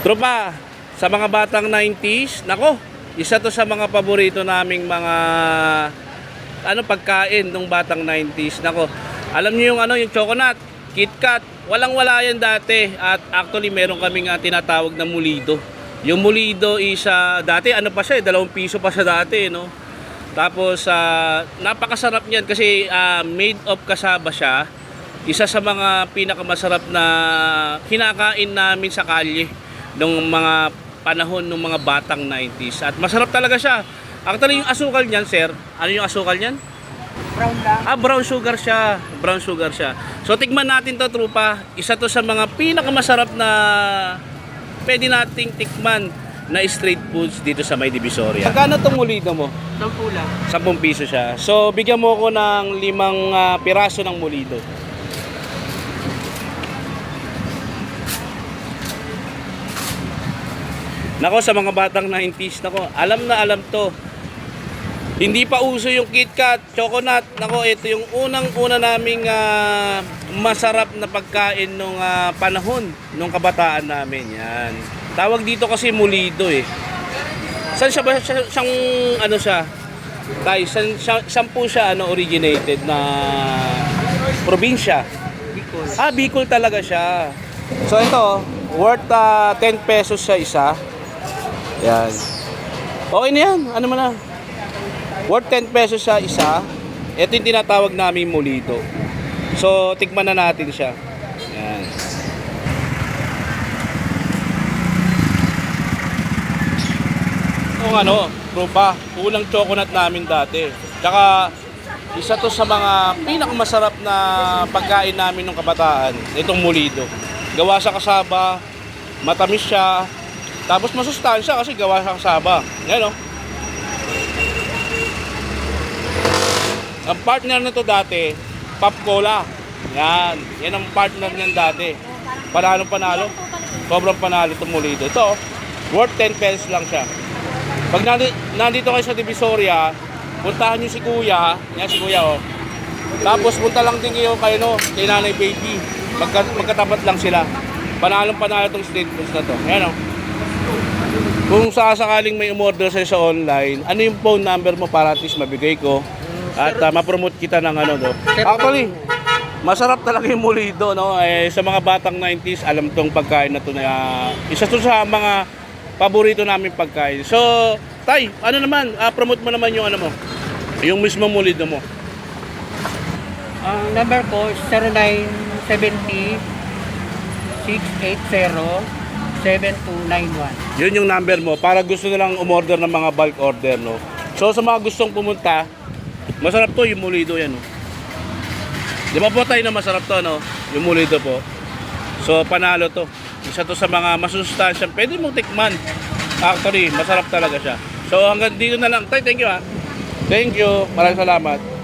Tropa, sa mga batang 90s, nako, isa to sa mga paborito naming mga ano pagkain ng batang 90s. Nako, alam niyo yung ano, yung chocolate, KitKat, walang-wala yan dati. At actually, meron kaming ah, tinatawag na mulido. Yung mulido is ah, dati ano pa siya, eh, dalawang piso pa siya dati, no? Tapos ah, napakasarap niyan kasi ah, made of kasaba siya. Isa sa mga pinakamasarap na kinakain namin sa kalye nung mga panahon ng mga batang 90s. At masarap talaga siya. Actually, yung asukal niyan, sir, ano yung asukal niyan? Brown lang. Ah, brown sugar siya. Brown sugar siya. So, tikman natin to, trupa. Isa to sa mga pinakamasarap na pwede nating tikman na street foods dito sa May Divisoria. Magkano itong mulido mo? Sampu lang. 10 piso siya. So, bigyan mo ako ng limang ah, piraso ng mulido. Nako sa mga batang 90s, nako, alam na alam to. Hindi pa uso yung KitKat, Choconut. Nako, ito yung unang-una naming ah, masarap na pagkain nung ah, panahon nung kabataan namin. Yan. Tawag dito kasi mulido eh. Saan siya ba siya, siyang ano siya? Tay, saan, siya, saan po siya ano originated na probinsya? Bicol. Ah, Bicol talaga siya. So ito, worth ah, 10 pesos sa isa. Yan. Okay na yan. Ano man na. Worth 10 pesos sa isa. Ito yung tinatawag namin molito. So, tikman na natin siya. Yan. Yung ano, trupa, unang chocolate namin dati. Tsaka, isa to sa mga pinakamasarap na pagkain namin nung kabataan, itong mulido. Gawa sa kasaba, matamis siya, tapos masustansya kasi gawa sa kasaba. Yan o. Ang partner nito dati, Pop Cola. Yan. Yan ang partner niyan dati. Panalo panalo. Sobrang panalo itong mulido. Ito, oh, worth 10 pesos lang siya. Pag nandi, nandito kayo sa Divisoria, puntahan niyo si Kuya. Yan si Kuya oh. Tapos punta lang din kayo kay, no, kay Nanay Baby. Magka, magkatapat lang sila. Panalong panalo itong street foods na to. Ayan oh. Kung sasakaling may umorder sa'yo sa online, ano yung phone number mo para at least mabigay ko at uh, ma-promote kita ng ano do. Actually, masarap talaga yung mulido no. Eh, sa mga batang 90s, alam tong pagkain na to na uh, isa to sa mga paborito namin pagkain. So, Tay, ano naman, ah, promote mo naman yung ano mo. Yung mismo mulido mo. Ang number ko is 0970 680 7291. Yun yung number mo para gusto nilang umorder ng mga bulk order no. So sa mga gustong pumunta, masarap to yung mulido yan no. Di ba po tayo na masarap to no? Yung mulido po. So panalo to. Isa to sa mga masustansya. Pwede mong tikman. Actually, masarap talaga siya. So hanggang dito na lang. Tay, thank you ha. Thank you. Maraming salamat.